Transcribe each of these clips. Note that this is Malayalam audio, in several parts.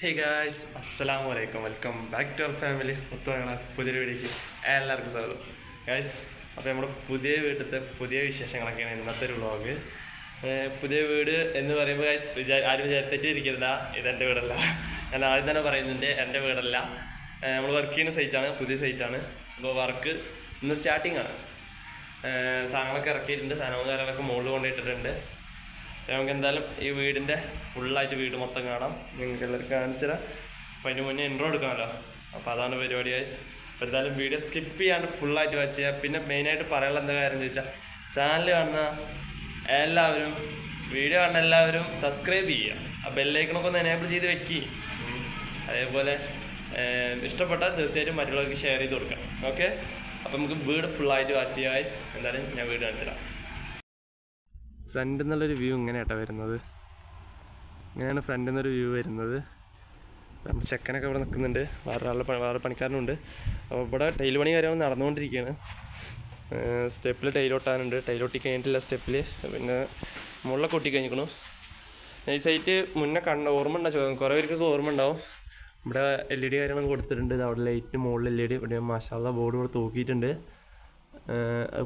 ഹേ ഗായ്സ് അസ്സലാമു വലൈക്കും welcome back to our family മൊത്തം ഞങ്ങളെ പുതിയൊരു വീഡിയോക്ക് എല്ലാവർക്കും സ്വാഗതം. ഗായ്സ് അപ്പോൾ നമ്മുടെ പുതിയ വീട്ടിലത്തെ പുതിയ വിശേഷങ്ങളൊക്കെയാണ് ഇന്നത്തെ ഒരു വ്ളോഗ് പുതിയ വീട് എന്ന് പറയുമ്പോൾ ഗായ്സ് വിചാ ആരും വിചാരിച്ചിട്ടിരിക്കുന്നില്ല ഇതെന്റെ വീടല്ല. ഞാൻ ആദ്യം തന്നെ പറയുന്നുണ്ട് എന്റെ വീടല്ല. നമ്മൾ വർക്ക് ചെയ്യുന്ന സൈറ്റാണ് പുതിയ സൈറ്റാണ് അപ്പോൾ വർക്ക് ഇന്ന് സ്റ്റാർട്ടിംഗ് ആണ്. സാധനങ്ങളൊക്കെ ഇറക്കിയിട്ടുണ്ട് സാധനങ്ങളും കാര്യങ്ങളൊക്കെ മുകളിൽ കൊണ്ടുപോയിട്ടിട്ടുണ്ട്. നമുക്ക് എന്തായാലും ഈ വീടിന്റെ ഫുള്ളായിട്ട് വീട് മൊത്തം കാണാം. നിങ്ങൾക്ക് എല്ലാവർക്കും കാണിച്ചുതരാം. അപ്പോൾ അതിന് മുന്നേ ഇൻട്രോ എടുക്കാമല്ലോ. അപ്പോൾ അതാണ് പരിപാടി ഗൈസ് അപ്പോൾ എന്തായാലും വീഡിയോ സ്കിപ്പ് ചെയ്യാണ്ട് ഫുള്ളായിട്ട് വാച്ച് ചെയ്യുക. പിന്നെ മെയിനായിട്ട് പറയാനുള്ള എന്താ കാര്യം ചോദിച്ചാൽ ചാനൽ കാണുന്ന എല്ലാവരും വീഡിയോ കാണുന്ന എല്ലാവരും സബ്സ്ക്രൈബ് ചെയ്യുക. ആ ബെല്ലൈക്കണൊക്കെ ഒന്ന് എനേബിൾ ചെയ്ത് വെക്കി. അതേപോലെ ഇഷ്ടപ്പെട്ടാൽ തീർച്ചയായിട്ടും മറ്റുള്ളവർക്ക് ഷെയർ ചെയ്ത് കൊടുക്കാം. ഓക്കെ അപ്പോൾ നമുക്ക് വീട് ഫുള്ളായിട്ട് വാച്ച് ചെയ്യാം എന്തായാലും ഞാൻ വീട് കാണിച്ചുതരാം. ഫ്രണ്ട് എന്നുള്ളൊരു വ്യൂ ഇങ്ങനെയാട്ടോ വരുന്നത്. ഇങ്ങനെയാണ് ഫ്രണ്ട് എന്നൊരു വ്യൂ വരുന്നത്. ചെക്കനൊക്കെ ഇവിടെ നിൽക്കുന്നുണ്ട്. വേറെ ആളുടെ വേറെ പണിക്കാരനുണ്ട്. അപ്പോൾ ഇവിടെ ടൈൽ പണി കാര്യങ്ങൾ നടന്നുകൊണ്ടിരിക്കുകയാണ്. സ്റ്റെപ്പിൽ ടൈലോട്ടാനുണ്ട് ടൈലോട്ടി കഴിഞ്ഞിട്ടില്ല സ്റ്റെപ്പിൽ പിന്നെ മുകളിലൊക്കെ ഒട്ടി കഴിഞ്ഞിരിക്കണു. സൈറ്റ് മുന്നേ കണ്ട ഓർമ്മ ഉണ്ടാവും കുറേ പേർക്കൊക്കെ ഓർമ്മ ഉണ്ടാവും. ഇവിടെ എൽ ഇ ഡി കാര്യങ്ങളൊക്കെ കൊടുത്തിട്ടുണ്ട്. അവിടെ ലൈറ്റ് മുകളിൽ എൽ ഇ ഡി ഇവിടെ മസാല ബോർഡ് ഇവിടെ തൂക്കിയിട്ടുണ്ട്.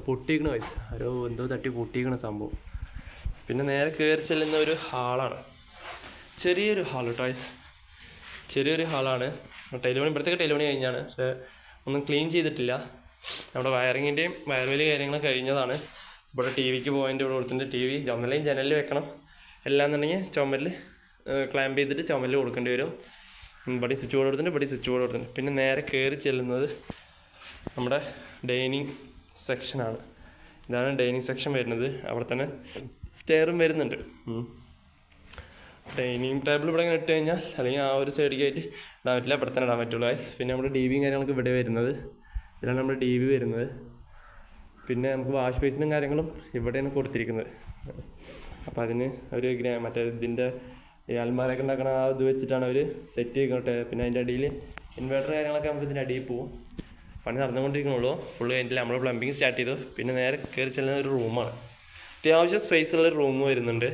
പൊട്ടിക്കണ വയസ്സ് ആരോ എന്തോ തട്ടി പൊട്ടിക്കണ സംഭവം. പിന്നെ നേരെ കയറി ചെല്ലുന്ന ഒരു ഹാളാണ്. ചെറിയൊരു ഹാൾ വയസ്സ് ചെറിയൊരു ഹാളാണ്. ടെലിവണി ഇപ്പോഴത്തേക്ക് ടെലിവണി കഴിഞ്ഞാണ്. പക്ഷേ ഒന്നും ക്ലീൻ ചെയ്തിട്ടില്ല. നമ്മുടെ വയറിങ്ങിന്റെയും വയർവെൽ കാര്യങ്ങളും കഴിഞ്ഞതാണ്. ഇവിടെ ടി വിക്ക് പോയിന്റ് ഇവിടെ കൊടുത്തിട്ട് ടി വി ചുമലയും ജനലിൽ വെക്കണം. എല്ലാന്നുണ്ടെങ്കിൽ ചുമലിൽ ക്ലാമ്പ് ചെയ്തിട്ട് ചുമലിൽ കൊടുക്കേണ്ടി വരും. ഇവിടെ സ്വിച്ച് ബോർഡ് കൊടുത്തിട്ടുണ്ട് ഇവിടെ സ്വിച്ച് ബോർഡ് കൊടുത്തിട്ടുണ്ട്. പിന്നെ നേരെ കയറി ചെല്ലുന്നത് നമ്മുടെ ഡൈനിങ് സെക്ഷനാണ് ഇതാണ് ഡൈനിങ് സെക്ഷൻ വരുന്നത്. അവിടെ തന്നെ സ്റ്റെയറും വരുന്നുണ്ട്. ഡൈനിങ് ടേബിൾ ഇവിടെ ഇങ്ങനെ ഇട്ട് കഴിഞ്ഞാൽ അല്ലെങ്കിൽ ആ ഒരു സൈഡിലേക്കായിട്ട് ഇടാൻ പറ്റില്ല ഇവിടെ തന്നെ ഇടാൻ പറ്റുള്ളൂ guys. പിന്നെ നമ്മുടെ ഡി വിയും കാര്യങ്ങളൊക്കെ ഇവിടെ വരുന്നത്. ഇതിലാണ് നമ്മുടെ ഡി വി വരുന്നത്. പിന്നെ നമുക്ക് വാഷ് ബേസിനും കാര്യങ്ങളും ഇവിടെയാണ് കൊടുത്തിരിക്കുന്നത്. അപ്പോൾ അതിന് ഗ്രാ മറ്റേ ഇതിന്റെ അൽമാരൊക്കെ ഉണ്ടാക്കണ ആ ഇത് വെച്ചിട്ടാണ് അവർ സെറ്റ് ചെയ്തിട്ട് പിന്നെ അതിന്റെ അടിയിൽ ഇൻവേർട്ടർ കാര്യങ്ങളൊക്കെ നമുക്ക് ഇതിന്റെ അടിയിൽ പോകും പണി നടന്നുകൊണ്ടിരിക്കണുള്ളൂ ഫുള്ള് കഴിഞ്ഞിട്ട് നമ്മൾ പ്ലംബിങ് സ്റ്റാർട്ട് ചെയ്തു. പിന്നെ നേരെ കയറി ചെല്ലുന്ന ഒരു റൂമാണ് അത്യാവശ്യം സ്പേസ് ഉള്ള റൂം വരുന്നുണ്ട്.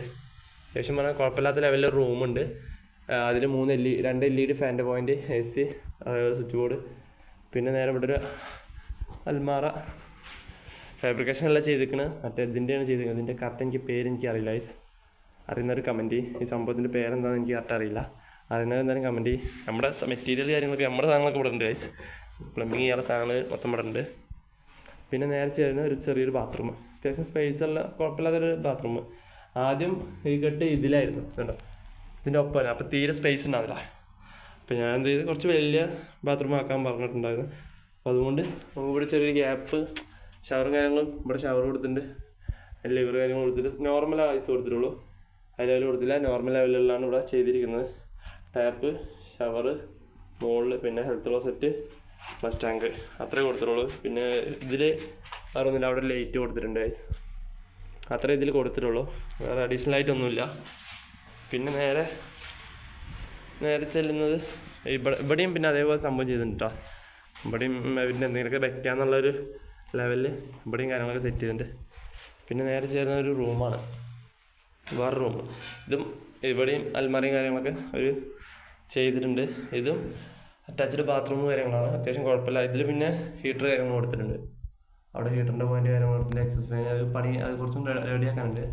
അത്യാവശ്യം പറഞ്ഞാൽ കുഴപ്പമില്ലാത്ത ലെവലിൽ റൂമുണ്ട് അതിൽ മൂന്ന് എൽ ഇ രണ്ട് L E D ഫാന്റെ point A C switch board പിന്നെ നേരെ ഇവിടെ ഒരു അൽമാറ ഫാബ്രിക്കേഷൻ എല്ലാം ചെയ്തിരിക്കുന്നത് മറ്റേ ഇതിന്റെയാണ് ചെയ്തിരിക്കുന്നത് ഇതിന്റെ കറക്റ്റ് എനിക്ക് പേര് എനിക്ക് അറിയില്ല ഐസ് അറിയുന്നൊരു കമന്റ് ഈ സംഭവത്തിന്റെ പേരെന്താണെന്ന് എനിക്ക് കറക്റ്റ് അറിയില്ല. അറിയുന്നത് എന്തായാലും കമന്റ് നമ്മുടെ മെറ്റീരിയൽ കാര്യങ്ങളൊക്കെ നമ്മുടെ സാധനങ്ങളൊക്കെ ഇവിടെ ഉണ്ട് ഐസ് പ്ലംബിങ് ചെയ്യാനുള്ള സാധനങ്ങൾ മൊത്തം ഇവിടെ ഉണ്ട്. പിന്നെ നേരെ ചേരുന്ന ഒരു ചെറിയൊരു ബാത്റൂം അത്യാവശ്യം സ്പേസ് ഉള്ള കുഴപ്പമില്ലാത്തൊരു ബാത്റൂം ആദ്യം ഈ കെട്ട് ഇതിലായിരുന്നു കേട്ടോ ഇതിന്റെ ഒപ്പം അപ്പോൾ തീരെ സ്പേസ് ഉണ്ടാവില്ല. അപ്പോൾ ഞാൻ എന്ത് ചെയ്ത്? കുറച്ച് വലിയ ബാത്റൂം ആക്കാൻ പറഞ്ഞിട്ടുണ്ടായിരുന്നു. അപ്പോൾ അതുകൊണ്ട് നമുക്ക് ഇവിടെ ചെറിയൊരു ഗ്യാപ്പ് ഷവറും കാര്യങ്ങളും ഇവിടെ ഷവർ കൊടുത്തിട്ടുണ്ട്. ലിവർ കാര്യങ്ങൾ കൊടുത്തിട്ട് നോർമൽ ഐസ് കൊടുത്തിട്ടുള്ളൂ. ഹൈ ലെവൽ കൊടുത്തില്ല. നോർമൽ ലെവലിലാണ് ഇവിടെ ചെയ്തിരിക്കുന്നത്. ടാപ്പ് ഷവർ മുകളിൽ പിന്നെ ഹെൽത്ത് ക്ലോസെറ്റ് ഫ്ലഷ് ടാങ്ക് അത്രേ കൊടുത്തിട്ടുള്ളൂ. പിന്നെ ഇതിൽ വേറെ ഒന്നുമില്ല അവിടെ ലൈറ്റ് കൊടുത്തിട്ടുണ്ട് അത്രേ ഇതിൽ കൊടുത്തിട്ടുള്ളൂ. വേറെ അഡീഷണൽ ആയിട്ടൊന്നുമില്ല പിന്നെ നേരെ നേരെ ചെല്ലുന്നത് ഇവിടെ ഇവിടെയും പിന്നെ അതേപോലെ സംഭവം ചെയ്തിട്ടുണ്ട് കേട്ടോ ഇവിടെയും പിന്നെ എന്തെങ്കിലുമൊക്കെ വെക്കാന്നുള്ളൊരു ലെവലിൽ ഇവിടെയും കാര്യങ്ങളൊക്കെ സെറ്റ് ചെയ്തിട്ടുണ്ട്. പിന്നെ നേരെ ചേരുന്ന ഒരു റൂമാണ് വേറെ റൂം ഇതും ഇവിടെയും അൽമാരയും കാര്യങ്ങളൊക്കെ ഒരു ചെയ്തിട്ടുണ്ട്. ഇതും അറ്റാച്ച്ഡ് ബാത്റൂം കാര്യങ്ങളാണ്. അത്യാവശ്യം കുഴപ്പമില്ല. ഇതിൽ പിന്നെ ഹീറ്റർ കാര്യങ്ങൾ കൊടുത്തിട്ടുണ്ട്. അവിടെ ഹീറ്ററിന്റെ പോയിന്റ് കാര്യങ്ങൾ കൊടുത്തിട്ടുണ്ട് എക്സസ് ഫാൻ അത് പണി അത് കുറച്ചും റെഡിയാക്കാനുണ്ട്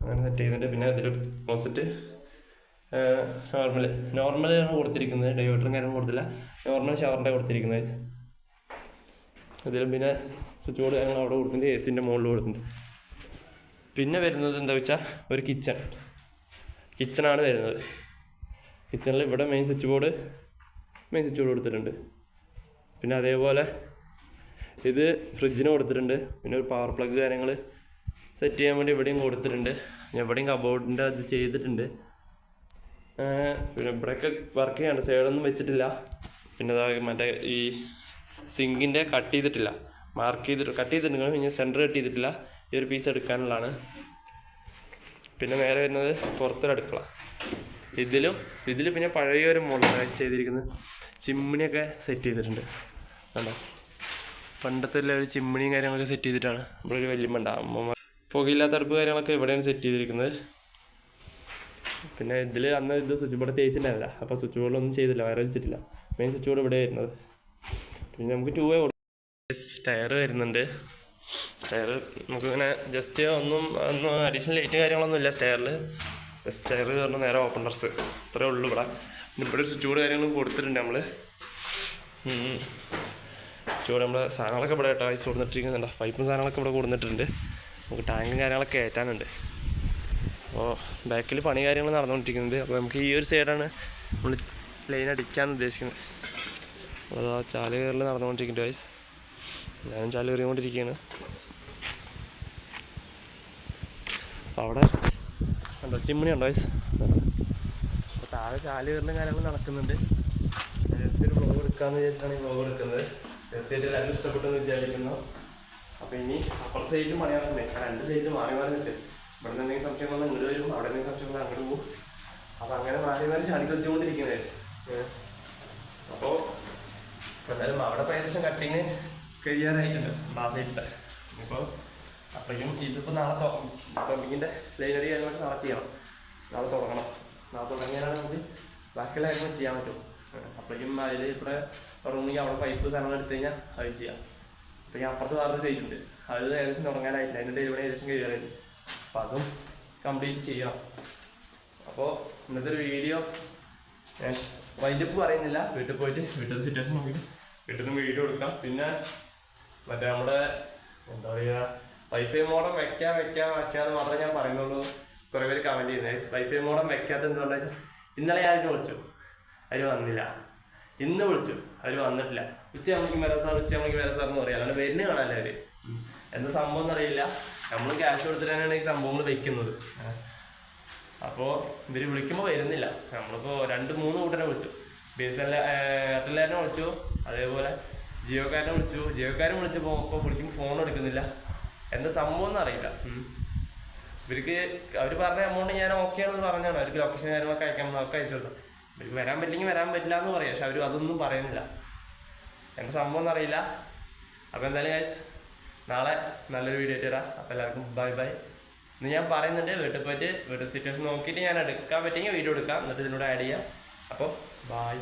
അങ്ങനെ സെറ്റ് ചെയ്തിട്ടുണ്ട്. പിന്നെ അതിൽ ക്ലോസറ്റ് നോർമൽ നോർമലാണ് കൊടുത്തിരിക്കുന്നത്. ഡൈവേറ്ററും കാര്യങ്ങളും കൊടുത്തില്ല. നോർമൽ ഷവറിന്റെ കൊടുത്തിരിക്കുന്നത് ഇതിൽ പിന്നെ സ്വിച്ച് ബോർഡ് കാര്യങ്ങൾ അവിടെ കൊടുത്തിട്ടുണ്ട്. എ സിന്റെ മുകളിൽ കൊടുത്തിട്ടുണ്ട്. പിന്നെ വരുന്നത് എന്താ വെച്ചാൽ ഒരു കിച്ചൺ കിച്ചണാണ് വരുന്നത്. കിച്ചണിൽ ഇവിടെ main switch board main switch കൊടുത്തിട്ടുണ്ട്. പിന്നെ അതേപോലെ ഇത് ഫ്രിഡ്ജിന് കൊടുത്തിട്ടുണ്ട്. പിന്നെ ഒരു പവർ പ്ലഗ് കാര്യങ്ങൾ സെറ്റ് ചെയ്യാൻ വേണ്ടി ഇവിടെയും കൊടുത്തിട്ടുണ്ട്. ഞാൻ ഇവിടെയും കബോർഡിന്റെ അത് ചെയ്തിട്ടുണ്ട്. പിന്നെ ഇവിടെയൊക്കെ വർക്ക് ചെയ്യാണ്ട്. സൈഡൊന്നും വെച്ചിട്ടില്ല. പിന്നെ മറ്റേ ഈ സിങ്കിന്റെ കട്ട് ചെയ്തിട്ടില്ല. മാർക്ക് ചെയ്തിട്ട് കട്ട് ചെയ്തിട്ടുണ്ട്. പിന്നെ സെന്റർ കട്ട് ചെയ്തിട്ടില്ല. ഈ ഒരു പീസ് എടുക്കാനുള്ളതാണ്. പിന്നെ നേരെ വരുന്നത് പുറത്തൊരു അടുക്കള. ഇതിലും ഇതിൽ പിന്നെ പഴയ ഒരു മോഡലാണ് ചെയ്തിരിക്കുന്നത് ചിമ്മിണിയൊക്കെ സെറ്റ് ചെയ്തിട്ടുണ്ട്. കണ്ടോ? പണ്ടത്തെ ഒരു ചിമ്മിണിയും കാര്യങ്ങളൊക്കെ സെറ്റ് ചെയ്തിട്ടാണ് നമ്മളൊരു വലിയ അമ്മ പുകയില്ലാത്ത അടുപ്പ് കാര്യങ്ങളൊക്കെ ഇവിടെയാണ് സെറ്റ് ചെയ്തിരിക്കുന്നത്. പിന്നെ ഇതിൽ അന്ന് ഇത് സ്വിച്ച് ബോർഡ് തേച്ചിട്ടുണ്ടായിരുന്നില്ല. അപ്പോൾ സ്വിച്ച് ബോർഡിലൊന്നും ചെയ്തില്ല വയർ വെച്ചിട്ടില്ല മെയിൻ സ്വിച്ച് ബോർഡ് ഇവിടെ വരുന്നത് പിന്നെ നമുക്ക് ടൂ വേ സ്റ്റയർ വരുന്നുണ്ട്. സ്റ്റയർ നമുക്കിങ്ങനെ ജസ്റ്റ് ഒന്നും ഒന്നും അഡീഷണൽ ലൈറ്റ് കാര്യങ്ങളൊന്നും ഇല്ല സ്റ്റയറിൽ സ്റ്റയർ കയറുന്ന നേരെ ഓപ്പൺ ഡർസ് ഇത്രേ ഉള്ളൂ ഇവിടെ. ഇവിടെ ഒരു ചൂട് കാര്യങ്ങളും കൊടുത്തിട്ടുണ്ട് നമ്മൾ ചൂട് നമ്മുടെ സാധനങ്ങളൊക്കെ ഇവിടെ ഐസ് കൊടുത്തിട്ടിരിക്കുന്നുണ്ട് പൈപ്പും സാധനങ്ങളൊക്കെ ഇവിടെ കൊടുത്തിട്ടുണ്ട് നമുക്ക് ടാങ്കും കാര്യങ്ങളൊക്കെ കയറ്റാനുണ്ട്. അപ്പോൾ ബാക്കിൽ പണി കാര്യങ്ങൾ നടന്നുകൊണ്ടിരിക്കുന്നുണ്ട് അപ്പോൾ നമുക്ക് ഈ ഒരു സൈഡാണ് നമ്മൾ ലൈൻ അടിക്കാൻ ഉദ്ദേശിക്കുന്നത്. അപ്പോൾ ആ ചാൽ കയറിൽ നടന്നുകൊണ്ടിരിക്കുന്നുണ്ട് വയസ്സ് ഞാനും ചാൽ കയറിക്കൊണ്ടിരിക്കുകയാണ്. അപ്പോൾ അവിടെ കണ്ടോ ചിമ്മിണി ഉണ്ടോ അപ്പോൾ താഴെ ചാൽ വരുന്ന കാര്യങ്ങൾ നടക്കുന്നുണ്ട്. ജസ്റ്റ് ഒരു ബ്ലോഗ് എടുക്കാമെന്ന് വിചാരിച്ചാണ് ഈ ബ്ലോഗ് എടുക്കുന്നത്. തീർച്ചയായിട്ടും എല്ലാവരും ഇഷ്ടപ്പെട്ടെന്ന് വിചാരിക്കുന്നു. അപ്പോൾ ഇനി അപ്പുറത്തെ സൈഡിൽ പണി നടക്കുന്നത് രണ്ട് സൈഡിൽ മാറി മാറി നിൽക്കും. ഇവിടെ നിന്ന് എന്തെങ്കിലും സംശയം വന്നാൽ ഇങ്ങോട്ട് വരും. അവിടെ എന്തെങ്കിലും സംശയം വന്നാൽ അങ്ങോട്ട് പോകും. അപ്പോൾ അങ്ങനെ മാറി മാറി ചാടി കളിച്ചുകൊണ്ടിരിക്കുന്നത് അപ്പോൾ എന്തായാലും അവിടെ ഏകദേശം കട്ടിങ് കഴിയാറായിട്ടുണ്ട്. ആ സൈഡിൽ ഇപ്പോൾ അപ്പോഴേക്കും ഇതിപ്പോൾ നാളെ പമ്പിങ്ങിന്റെ ലൈനറി കാര്യങ്ങളൊക്കെ നാളെ ചെയ്യണം. നാളെ തുടങ്ങണം. നാളെ തുടങ്ങിയാലാണ് നമുക്ക് ബാക്കിയുള്ള കാര്യങ്ങൾ ചെയ്യാൻ പറ്റും. അപ്പോഴേക്കും അതിൽ ഇവിടെ തുടങ്ങുമെങ്കിൽ അവിടെ പൈപ്പ് സാധനങ്ങൾ എടുത്തു കഴിഞ്ഞാൽ അത് ചെയ്യാം. അപ്പോഴേക്കും അപ്പുറത്ത് വേറൊരു ചെയ്തിട്ടുണ്ട് അത് ഏകദേശം തുടങ്ങാനായിട്ടില്ല. അതിന്റെ ഡെലിവറി ഏകദേശം കഴിയാറുണ്ട് അപ്പോൾ അതും കംപ്ലീറ്റ് ചെയ്യണം. അപ്പോൾ ഇന്നത്തെ ഒരു വീഡിയോ ഞാൻ വൈൻഡപ്പ് പറയുന്നില്ല. വീട്ടിൽ പോയിട്ട് വീട്ടിൽ സിറ്റുവേഷൻ നോക്കിയിട്ട് വീട്ടിൽ നിന്ന് വീഡിയോ എടുക്കാം. പിന്നെ മറ്റേ നമ്മുടെ എന്താ പറയുക വൈഫൈ മോഡം വെക്കാം വെക്കാം വെക്കാന്ന് മാത്രമേ ഞാൻ പറയുന്നുള്ളൂ. കുറേ പേര് കമന്റ് ചെയ്യുന്നത് വൈഫൈ മോഡം വെക്കാത്ത എന്തുകൊണ്ടാ? വെച്ചാൽ ഇന്നലെ ഞാൻ വിളിച്ചു? അവർ വന്നില്ല. ഇന്ന് വിളിച്ചു? അവർ വന്നിട്ടില്ല. ഉച്ച മണിക്ക് വരാം സാർ ഉച്ച മണിക്ക് വരാം സാർ എന്ന് പറയാം. അതുകൊണ്ട് വരുന്ന കാണാല്ലേ അവർ? എന്താ സംഭവം എന്നറിയില്ല നമ്മൾ ക്യാഷ് കൊടുത്തിട്ടാണ് ഈ സംഭവങ്ങൾ വെക്കുന്നത്. അപ്പോൾ ഇവർ വിളിക്കുമ്പോൾ വരുന്നില്ല. നമ്മളിപ്പോ രണ്ട് മൂന്ന് കൂട്ടനെ വിളിച്ചു. ബി എസ് എൽ എയർടെല്ലാരനെ വിളിച്ചു. അതേപോലെ ജിയോക്കാരനെ വിളിച്ചു. ജിയോക്കാരൻ വിളിച്ചപ്പോൾ ഇപ്പോൾ വിളിക്കുമ്പോൾ ഫോൺ എടുക്കുന്നില്ല. എന്താ സംഭവം എന്ന് അറിയില്ല. ഇവർക്ക് അവർ പറഞ്ഞ എമൗണ്ട് ഞാൻ ഓക്കെ ആണെന്ന് പറഞ്ഞാണ് അവർക്ക് ലൊക്കേഷൻ കാര്യങ്ങളൊക്കെ അയക്കാൻ ഒക്കെ അയച്ചു കൊടുത്തു ഇവർക്ക് വരാൻ പറ്റില്ലെങ്കിൽ വരാൻ പറ്റില്ല എന്ന് പറയാം. പക്ഷെ അവർ അതൊന്നും പറയുന്നില്ല. എന്താ സംഭവം എന്നറിയില്ല അപ്പോൾ എന്തായാലും ഗൈസ് നാളെ നല്ലൊരു വീഡിയോ ഇട്ട് തരാം അപ്പോൾ എല്ലാവർക്കും ബൈ ബൈ ഇന്ന് ഞാൻ പറയുന്നുണ്ട് വീട്ടിൽ പോയിട്ട് വീട്ടിൽ സിറ്റുവേഷൻ നോക്കിയിട്ട് ഞാൻ എടുക്കാൻ പറ്റിയെങ്കിൽ വീഡിയോ എടുക്കാം. എന്നിട്ട് ഇതിനോട് ആഡ് ചെയ്യാം. അപ്പോൾ ബൈ